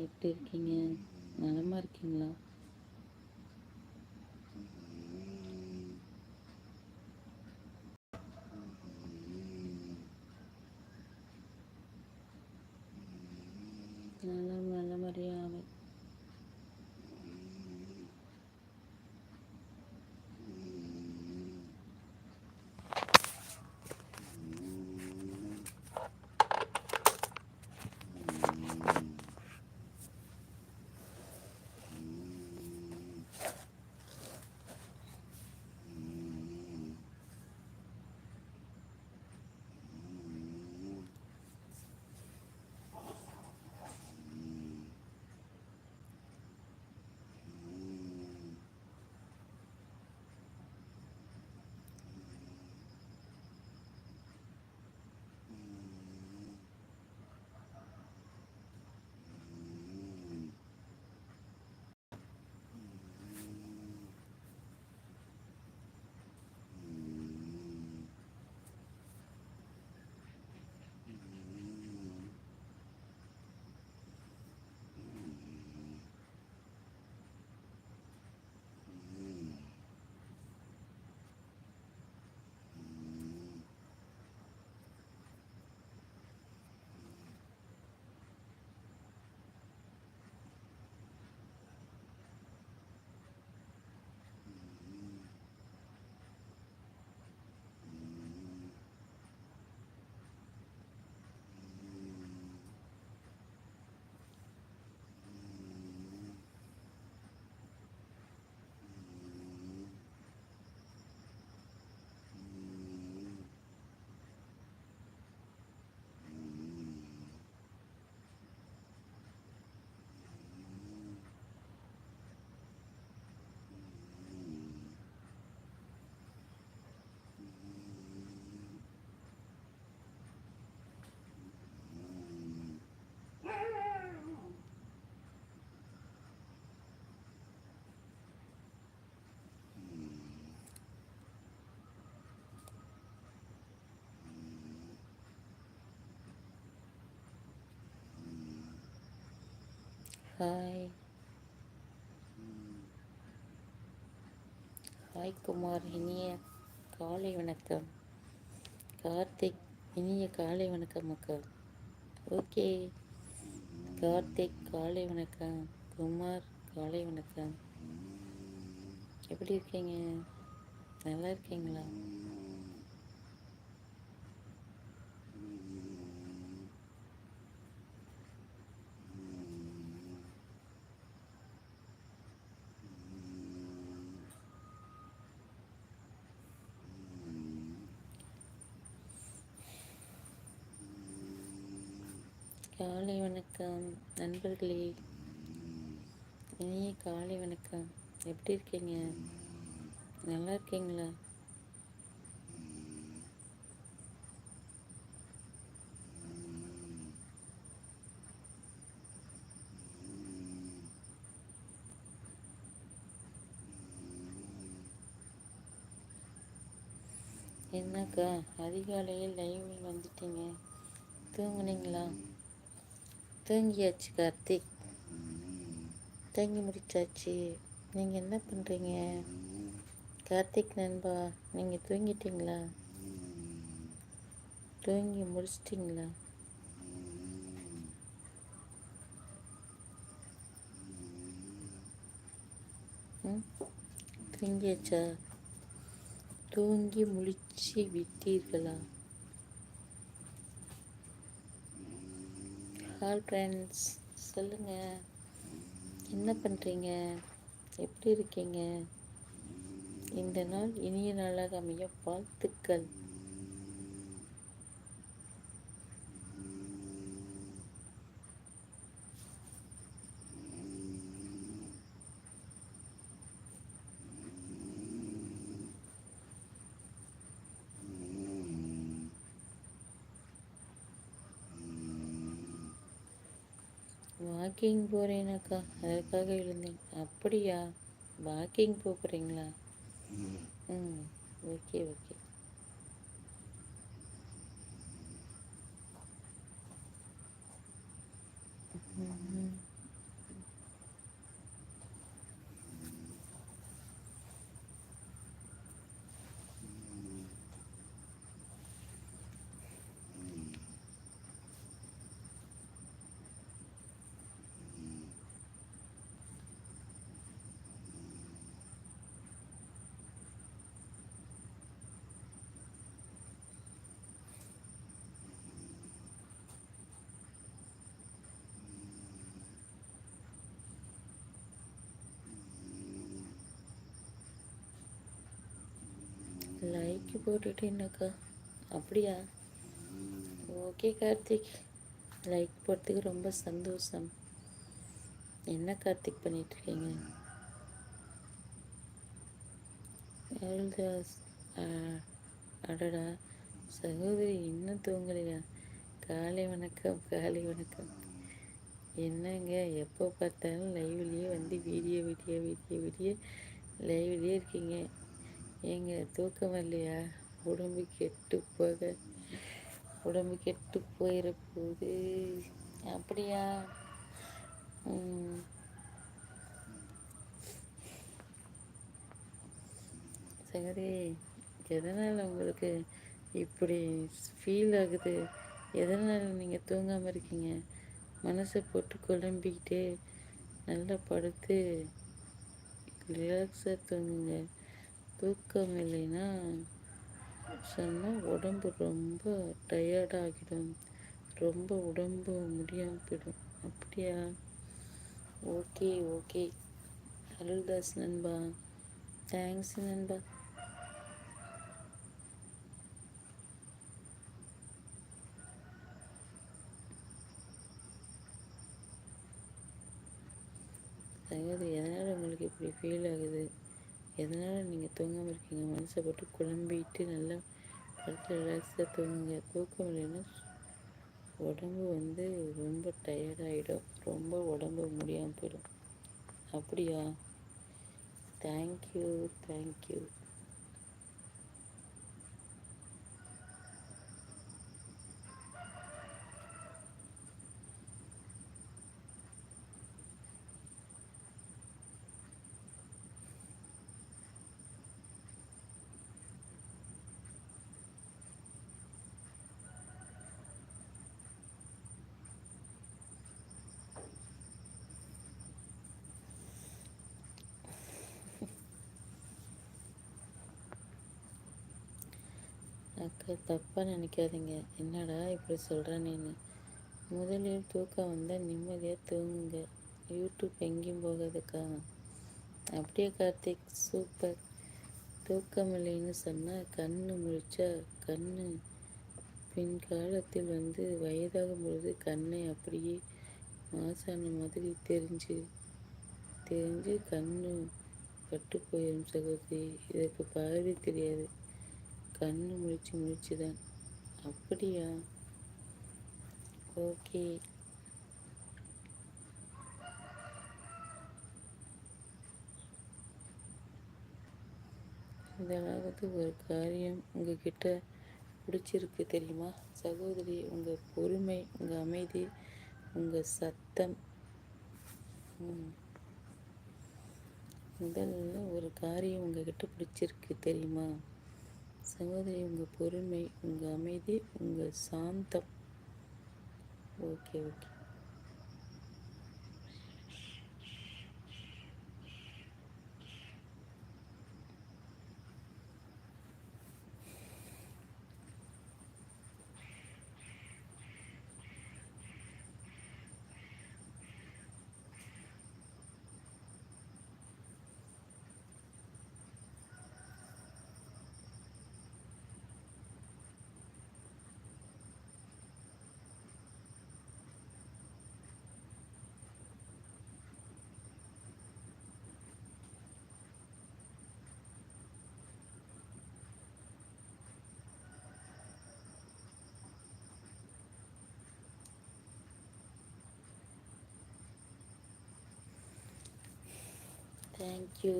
எப்படி இருக்கீங்க. நலமாக இருக்கீங்களா? ஹாய் ஹாய் குமார் இனிய காலை வணக்கம். கார்த்திக் இனிய காலை வணக்கம் அக்கா. ஓகே. கார்த்திக் காலை வணக்கம். குமார் காலை வணக்கம். எப்படி இருக்கீங்க? நல்லா இருக்கீங்களா காலை வணக்கம் நண்பர்களே இனிய காலை வணக்கம். எப்படி இருக்கீங்க? நல்லா இருக்கீங்களா? என்னக்கா அதிகாலையில் லைவில் வந்துட்டீங்க. தூங்குனீங்களா? தூங்கியாச்சு கார்த்திக். தூங்கி முடிச்சாச்சு. நீங்கள் என்ன பண்ணுறீங்க கார்த்திக் நண்பா நீங்கள் தூங்கிட்டீங்களா? தூங்கி முடிச்சிட்டிங்களா? ம் தூங்கியாச்சா? தூங்கி முழிச்சு விட்டீர்களா? ஹால் ஃப்ரெண்ட்ஸ் சொல்லுங்கள் என்ன பண்ணுறீங்க எப்படி இருக்கீங்க? இந்த நாள் இனிய நாளாக அமைய வாழ்த்துக்கள். வாக்கிங் போகிறேனாக்கா அதற்காக எழுந்தேன். அப்படியா? வாக்கிங் போகிறீங்களா ம் ஓகே ஓகே. லைக் போட்டுட்டேன்னாக்கா அப்படியா? ஓகே கார்த்திக். லைக் போடுறதுக்கு ரொம்ப சந்தோஷம். என்ன கார்த்திக் பண்ணிகிட்ருக்கீங்க அருள்தாஸ் அடடா. சகோதரி இன்னும் தூங்கலையா? காலை வணக்கம் காலை வணக்கம். என்னங்க எப்போ பார்த்தாலும் லைவ்லேயே வந்து வீடியோ வீடியோ வீடியோ வீடியோ லைவ்லேயே இருக்கீங்க. ஏங்க தூக்கம் இல்லையா? உடம்பு கெட்டு போக உடம்பு கெட்டு போயிட போகுது அப்படியா? சரி எதனால் உங்களுக்கு இப்படி ஃபீல் ஆகுது? எதனால் நீங்கள் தூங்காமல் இருக்கீங்க? மனசை போட்டு குழம்பிக்கிட்டே நல்லா படுத்து ரிலாக்ஸாக தூங்குங்க. தூக்கம் இல்லைன்னா சொன்னால் உடம்பு ரொம்ப டயர்டாகிடும் ரொம்ப உடம்பு முடியாமல் போயிடும். அப்படியா? Okay okay. அருள்தாஸ் நண்பா. தேங்க்ஸ் நண்பா. சகோதரி எதனால் உங்களுக்கு இப்படி ஃபீல் ஆகுது? எதனால் நீங்கள் தூங்காமல் இருக்கீங்க? மனசை போட்டு குழம்பிட்டு நல்லா படுத்து ரிலாக்ஸாக தூங்குங்க. தூக்கம் இல்லைன்னா உடம்பு வந்து ரொம்ப டயர்டாகிடும் ரொம்ப உடம்பு முடியாமல் போயிடும். அப்படியா? தேங்க்யூ தேங்க்யூ அக்கா தப்பாக நினைக்காதீங்க. என்னடா இப்படி சொல்கிறேன்னு முதலில் தூக்கம் வந்தால் நிம்மதியாக தூங்குங்க. யூடியூப் எங்கேயும் போகாதுக்கா அப்படியே கார்த்திக் சூப்பர். தூக்கம் இல்லைன்னு சொன்னால் கண்ணு முழிச்சா கண்ணு பின்காலத்தில் வந்து வயதாகும் பொழுது கண்ணை அப்படியே மாசான மாதிரி தெரிஞ்சு தெரிஞ்சு கண்ணு பட்டு போயிடும் சகோதரி. இதற்கு பார்வை தெரியாது. கண்ணு முழிச்சு முழிச்சு தான் அப்படியா? ஓகே. இந்த ஒரு காரியம் உங்ககிட்ட பிடிச்சிருக்கு தெரியுமா? சகோதரி உங்கள் பொறுமை உங்கள் அமைதி உங்கள் சத்தம். முதல்ல ஒரு காரியம் உங்ககிட்ட பிடிச்சிருக்கு தெரியுமா? சகோதரி உங்கள் பொறுமை உங்கள் அமைதி உங்கள் சாந்தம். ஓகே ஓகே தேங்க்யூ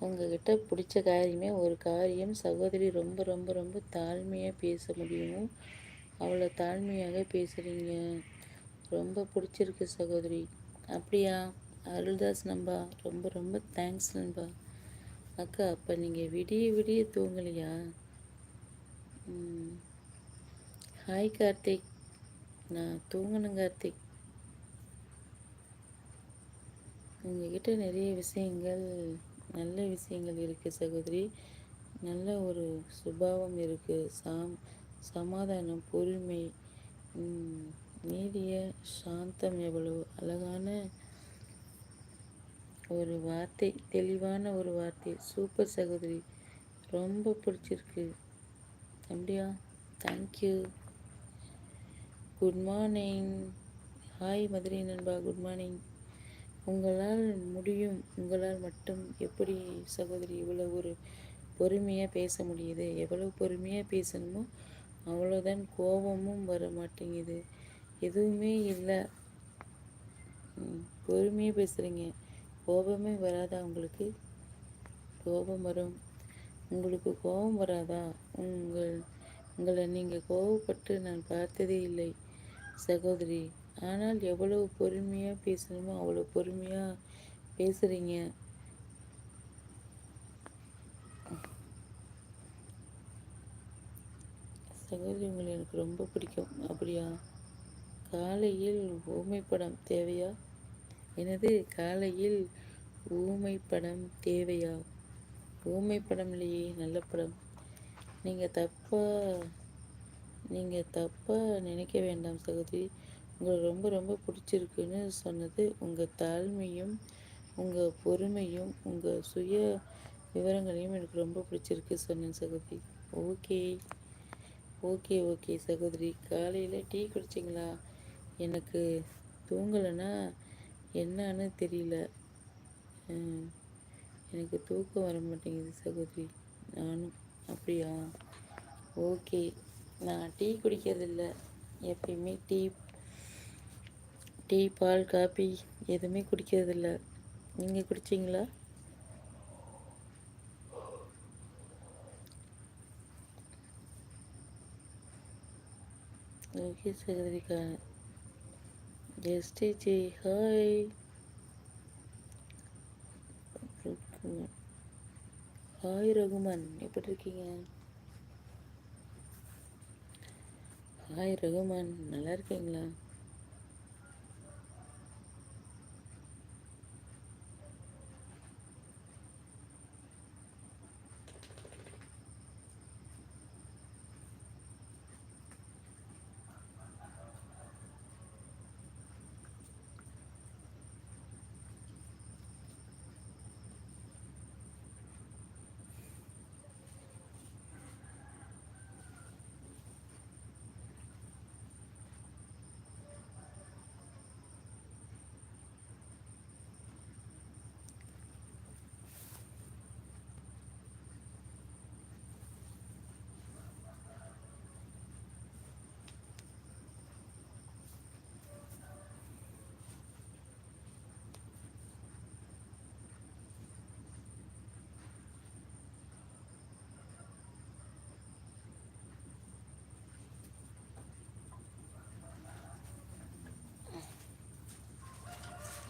உங்ககிட்ட பிடிச்ச காரியமே ஒரு காரியம். சகோதரி ரொம்ப ரொம்ப ரொம்ப தாழ்மையாக பேச முடியும். அவ்வளோ தாழ்மையாக பேசுகிறீங்க ரொம்ப பிடிச்சிருக்கு சகோதரி. அப்படியா? அருள்தாஸ் நம்பா ரொம்ப ரொம்ப தேங்க்ஸ் நண்பா. அக்கா அப்போ நீங்கள் விடிய விடிய தூங்கலையா? ஹாய் கார்த்திக். நான் தூங்கணும் கார்த்திக். உங்ககிட்ட நிறைய விஷயங்கள் நல்ல விஷயங்கள் இருக்குது சகோதரி. நல்ல ஒரு சுபாவம் இருக்குது சாம் சமாதானம் பொறுமை நீடிய சாந்தம் எவ்வளோ அழகான ஒரு வார்த்தை தெளிவான ஒரு வார்த்தை. சூப்பர் சகோதரி. ரொம்ப பிடிச்சிருக்கு. அப்படியா? Thank you good morning hi Madurai நண்பா. குட் மார்னிங் உங்களால் முடியும். உங்களால் மட்டும் எப்படி சகோதரி இவ்வளோ ஒரு பொறுமையாக பேச முடியுது? எவ்வளோ பொறுமையாக பேசணுமோ அவ்வளோதான் கோபமும் வர மாட்டேங்குது எதுவுமே இல்லை. பொறுமையாக பேசுகிறீங்க கோபமே வராதா உங்களுக்கு? கோபம் வரும். உங்களுக்கு கோபம் வராதா? உங்கள் உங்களை நீங்கள் கோபப்பட்டு நான் பார்த்ததே இல்லை. சகோதரி ஆனால் எவ்வளவு பொறுமையாக பேசணுமோ அவ்வளோ பொறுமையாக பேசுகிறீங்க சகோதரி உங்களை எனக்கு ரொம்ப பிடிக்கும். அப்படியா? காலையில் ஊமை படம் தேவையா? எனது காலையில் ஊமை படம் தேவையா? ஊமை இல்லையே நல்ல படம். நீங்கள் தப்பாக நீங்கள் தப்பாக நினைக்க வேண்டாம் சகோதரி. உங்களுக்கு ரொம்ப ரொம்ப பிடிச்சிருக்குன்னு சொன்னது உங்கள் தாழ்மையும் உங்கள் பொறுமையும் உங்கள் சுய விவரங்களையும் எனக்கு ரொம்ப பிடிச்சிருக்கு சொன்னேன் சகோதரி. ஓகே. ஓகே ஓகே சகோதரி. காலையில் டீ குடிச்சிங்களா? எனக்கு தூங்கலைன்னா என்னன்னு தெரியல. எனக்கு தூக்கம் வர மாட்டேங்குது சகோதரி. நானும் அப்படியா? ஓகே. நான் டீ குடிக்கிறதில்ல. எப்பயுமே டீ டீ பால் காபி எதுவுமே குடிக்கிறதில்ல. நீங்கள் குடிச்சிங்களா? Okay சகோதரிக்கா. STG hi. Hi Rahman. எப்படி இருக்கீங்க? ஹாய் ரகுமான். நல்லா இருக்கீங்களா?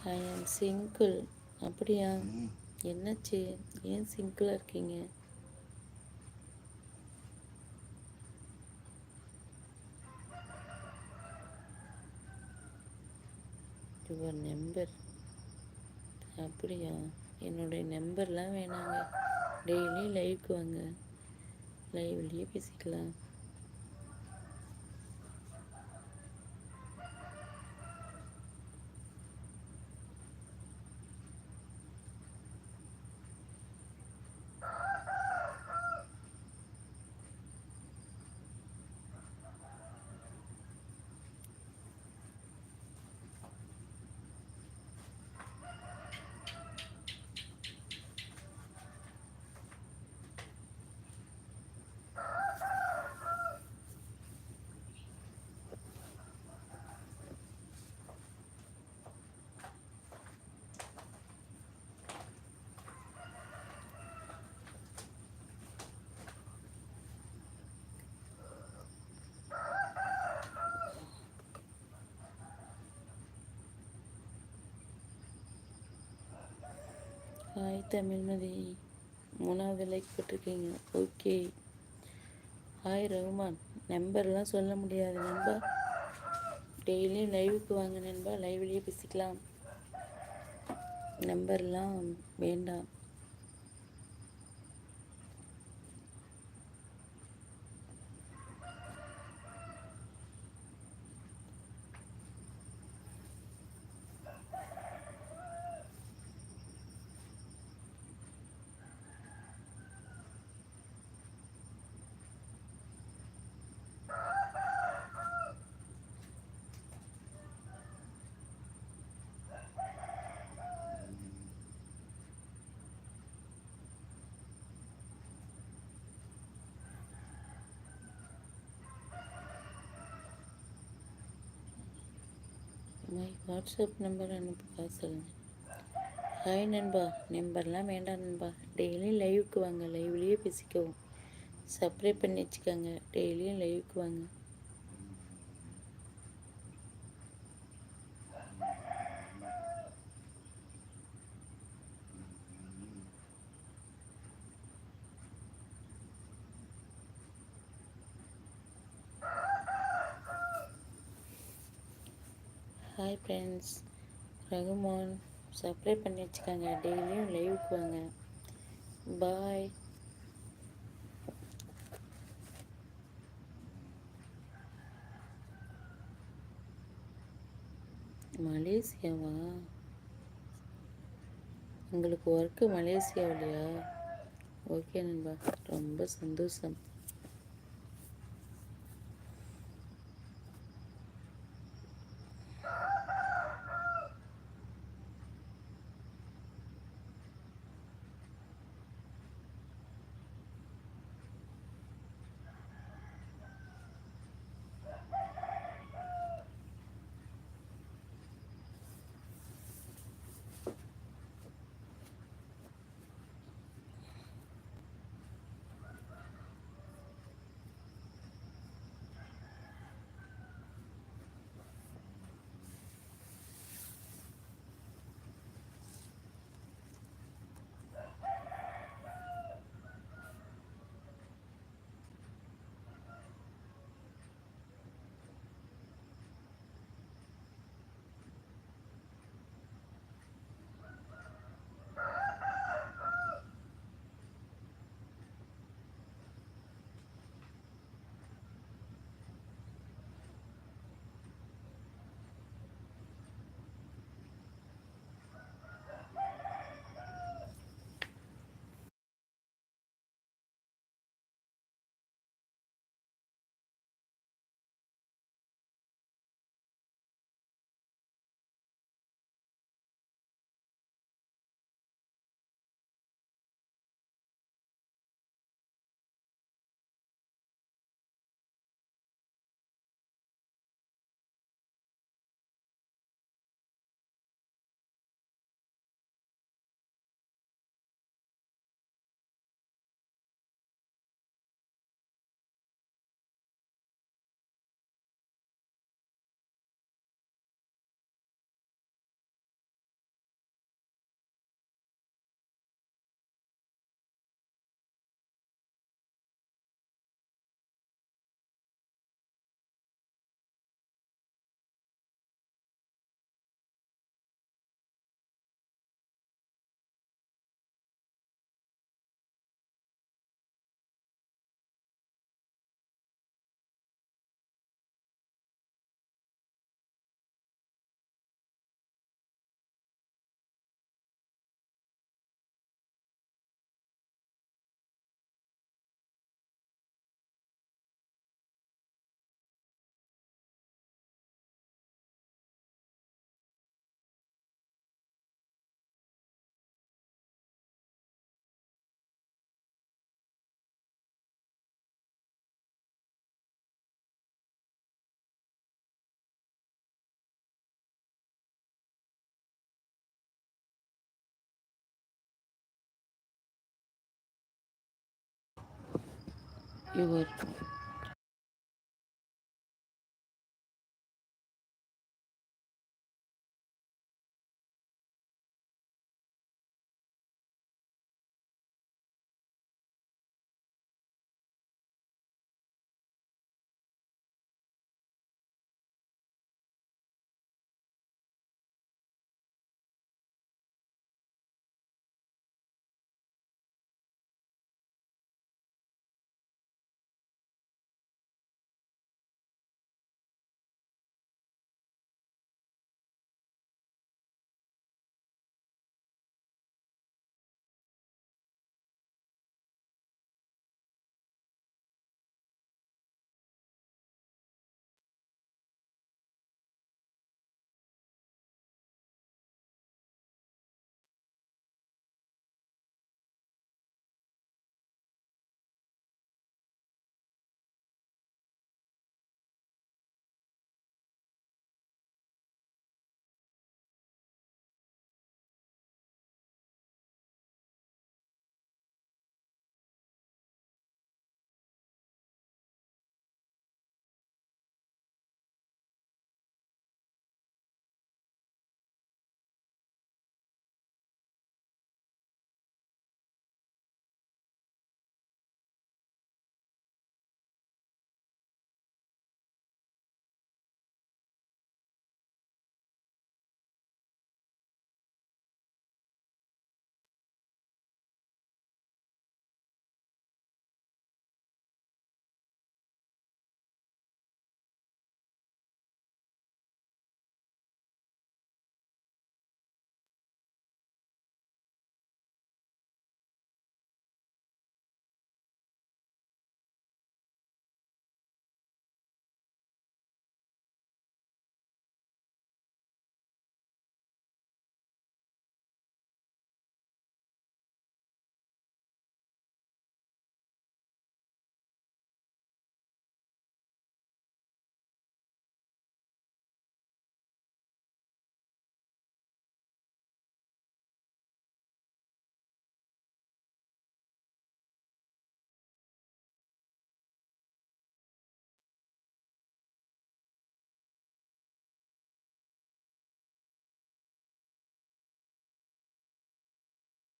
ஐ ஆம் சிங்கிள். அப்படியா? என்னாச்சு? ஏன் சிங்கிளாக இருக்கீங்க? யுவர் நம்பர் அப்படியா? என்னுடைய நம்பர்லாம் வேணாங்க. டெய்லி லைவ்க்கு வாங்க. லைவ்லேயே பேசிக்கலாம். ஹாய் தமிழ்மதி மூணாவது லைக் போட்டிருக்கீங்க. ஓகே ஹாய் ரகுமான் நம்பர்லாம் சொல்ல முடியாது. நண்பா டெய்லியும் லைவுக்கு வாங்க நண்பா. லைவ்லேயே பேசிக்கலாம். நம்பர்லாம் வேண்டாம். வாட்ஸ்அப் நம்பர் அனுப்புக்கா சொல்லுங்கள் ஹாய் நண்பா நம்பர்லாம் வேண்டாம் நண்பா. டெய்லியும் லைவுக்கு வாங்க லைவ்லேயே பேசிக்கவும் சப்ஸ்கிரைப் பண்ணி வச்சுக்கோங்க. டெய்லியும் லைவுக்கு வாங்க. ஹாய் ஃப்ரெண்ட்ஸ் ரகுமான் சப்ஸ்கிரைப் பண்ணி வச்சுக்கோங்க. டெய்லியும் லைவுக்கு வாங்க. பாய் மலேசியாவா? உங்களுக்கு ஒர்க்கு மலேசியாவிலையா? ஓகே நண்பா. ரொம்ப சந்தோஷம். யுவர்